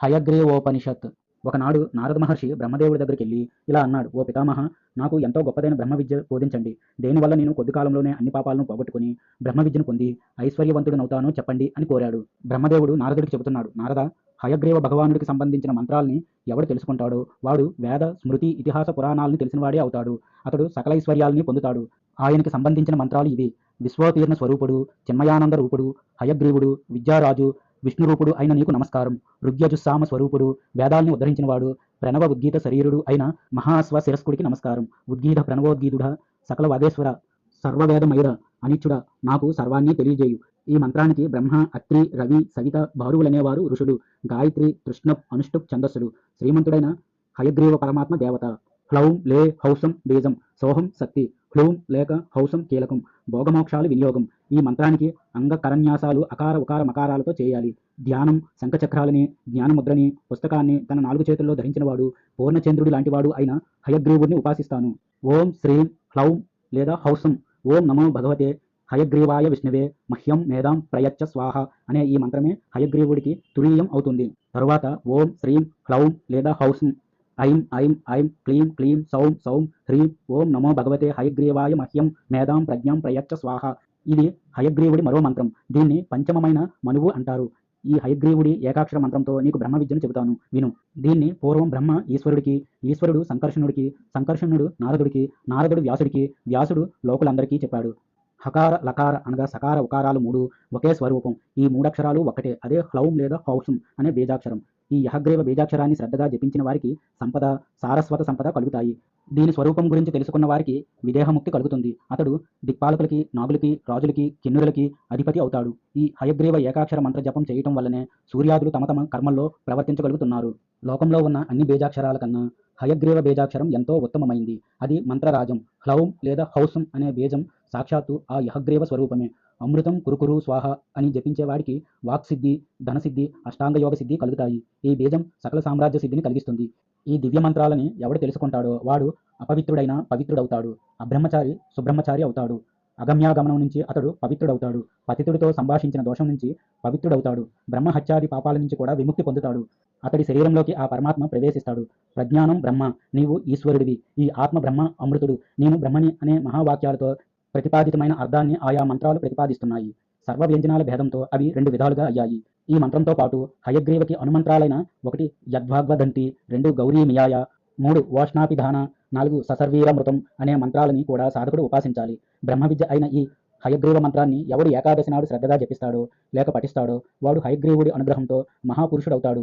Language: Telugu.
హయగ్రీవోపనిషత్ ఒకనాడు నారద మహర్షి బ్రహ్మదేవుడి దగ్గరికి వెళ్ళి ఇలా అన్నాడు ఓ పితామహ నాకు ఎంతో గొప్పదైన బ్రహ్మ విద్య బోధించండి దేనివల్ల నేను కొద్ది కాలంలోనే అన్ని పాపాలను పోగొట్టుకుని బ్రహ్మ విద్యను పొంది ఐశ్వర్యవంతుడనవుతానో చెప్పండి అని కోరాడు. బ్రహ్మదేవుడు నారదుడికి చెబుతున్నాడు నారద హయగ్రీవ భగవానుడికి సంబంధించిన మంత్రాల్ని ఎవడు తెలుసుకుంటాడో వాడు వేద స్మృతి ఇతిహాస పురాణాలని తెలిసినవాడే అవుతాడు. అతడు సకల ఐశ్వర్యాల్ని పొందుతాడు. ఆయనకి సంబంధించిన మంత్రాలు ఇవి. విశ్వతీర్ణ స్వరూపుడు చిన్మయానంద రూపుడు హయగ్రీవుడు విద్యారాజు విష్ణురూపుడు అయిన నీకు నమస్కారం. ఋగ్యజుస్సామ స్వరూపుడు వేదాల్ని ఉద్ధరించినవాడు ప్రణవ ఉద్గీత శరీరుడు అయిన మహాస్వ శిరస్కుడికి నమస్కారం. ఉద్గీత ప్రణవోద్గీతుడ సకల వాగేశ్వర సర్వవేదమయుడ అనిచ్చుడ నాకు సర్వాన్ని తెలియజేయు. ఈ మంత్రానికి బ్రహ్మ అత్రి రవి సవిత భారువులనేవారు ఋషులు. గాయత్రి కృష్ణ అనుష్టుప్ ఛందస్సులు. శ్రీమంతుడైన హయగ్రీవ పరమాత్మ దేవత. హ్లౌం లే హౌసం బీజం సోహం శక్తి హ్లూం లేక హౌసం కీలకం భోగమోక్షాలు వినియోగం. ఈ మంత్రానికి అంగకరన్యాసాలు అకార ఉకార మకారాలతో చేయాలి. ధ్యానం శంఖచక్రాలని జ్ఞానముద్రని పుస్తకాన్ని తన నాలుగు చేతుల్లో ధరించినవాడు పూర్ణచంద్రుడి లాంటివాడు అయిన హయగ్రీవుడిని ఉపాసిస్తాను. ఓం శ్రీం హ్లౌం లేదా హౌసం ఓం నమో భగవతే హయగ్రీవాయ విష్ణువే మహ్యం మేధాం ప్రయచ్చ స్వాహ అనే ఈ మంత్రమే హయగ్రీవుడికి తురీయం అవుతుంది. తరువాత ఓం శ్రీం హ్లౌం లేదా హౌసం ఐం ఐం ఐం క్లీం క్లీం సౌం సౌం హ్రీం ఓం నమో భగవతే హయగ్రీవాయ మహ్యం మేధాం ప్రజ్ఞం ప్రయచ్చ స్వాహ. ఇది హయగ్రీవుడి మరో మంత్రం. దీన్ని పంచమమైన మనువు అంటారు. ఈ హయగ్రీవుడి ఏకాక్షర మంత్రంతో నీకు బ్రహ్మ విద్యను చెబుతాను. విను. దీన్ని పూర్వం బ్రహ్మ ఈశ్వరుడికి ఈశ్వరుడు సంకర్షణుడికి సంకర్షణుడు నారదుడికి నారదుడు వ్యాసుడికి వ్యాసుడు లోకులందరికీ చెప్పాడు. హకార లకార అనగా సకార ఉకారాలు మూడు ఒకే స్వరూపం. ఈ మూడక్షరాలు ఒకటే అదే హ్లౌం లేదా హౌసం అనే బీజాక్షరం. ఈ యహగ్రీవ బీజాక్షరాన్ని శ్రద్ధగా జపించిన వారికి సంపద సారస్వత సంపద కలుగుతాయి. దీని స్వరూపం గురించి తెలుసుకున్న వారికి విదేహముక్తి కలుగుతుంది. అతడు దిక్పాలకులకి నాగులకి రాజులకి కిన్నురులకి అధిపతి అవుతాడు. ఈ హయగ్రీవ ఏకాక్షర మంత్ర జపం చేయటం వల్లనే సూర్యాదులు తమ తమ కర్మల్లో ప్రవర్తించగలుగుతున్నారు. లోకంలో ఉన్న అన్ని బీజాక్షరాల కన్నా హయగ్రీవ బీజాక్షరం ఎంతో ఉత్తమమైంది. అది మంత్రరాజం హ్లౌం లేదా హౌసం అనే బీజం సాక్షాత్తు ఆ యహగ్రీవ స్వరూపమే. అమృతం కురుకురు స్వాహ అని జపించేవాడికి వాక్సిద్ధి ధనసిద్ధి అష్టాంగయోగ సిద్ధి కలుగుతాయి. ఈ బీజం సకల సామ్రాజ్య సిద్ధిని కలిగిస్తుంది. ఈ దివ్య మంత్రాలని ఎవడు తెలుసుకుంటాడో వాడు అపవిత్రుడైన పవిత్రుడవుతాడు. అబ్రహ్మచారి సుబ్రహ్మచారి అవుతాడు. అగమ్యాగమనం నుంచి అతడు పవిత్రుడవుతాడు. పతితుడితో సంభాషించిన దోషం నుంచి పవిత్రుడవుతాడు. బ్రహ్మహత్యాది పాపాల నుంచి కూడా విముక్తి పొందుతాడు. అతడి శరీరంలోకి ఆ పరమాత్మ ప్రవేశిస్తాడు. ప్రజ్ఞానం బ్రహ్మ నీవు ఈశ్వరుడివి. ఈ ఆత్మ బ్రహ్మ అమృతుడు. నేను బ్రహ్మని అనే మహావాక్యాలతో ప్రతిపాదితమైన అర్థాన్ని ఆయా మంత్రాలు ప్రతిపాదిస్తున్నాయి. సర్వ వ్యంజనాల భేదంతో అవి రెండు విధాలుగా అయ్యాయి. ఈ మంత్రంతో పాటు హయగ్రీవకి అనుమంత్రాలైన ఒకటి యద్వాగ్వదంతి రెండు గౌరీ మియాయ మూడు ఓష్ణాపిధాన నాలుగు ససర్వీరమృతం అనే మంత్రాలని కూడా సాధకుడు ఉపాసించాలి. బ్రహ్మ విద్య అయిన ఈ హయగ్రీవ మంత్రాన్ని ఎవడు ఏకాదశి నాడు శ్రద్ధగా జపిస్తాడో లేక పఠిస్తాడో వాడు హయగ్రీవుడి అనుగ్రహంతో మహాపురుషుడవుతాడు.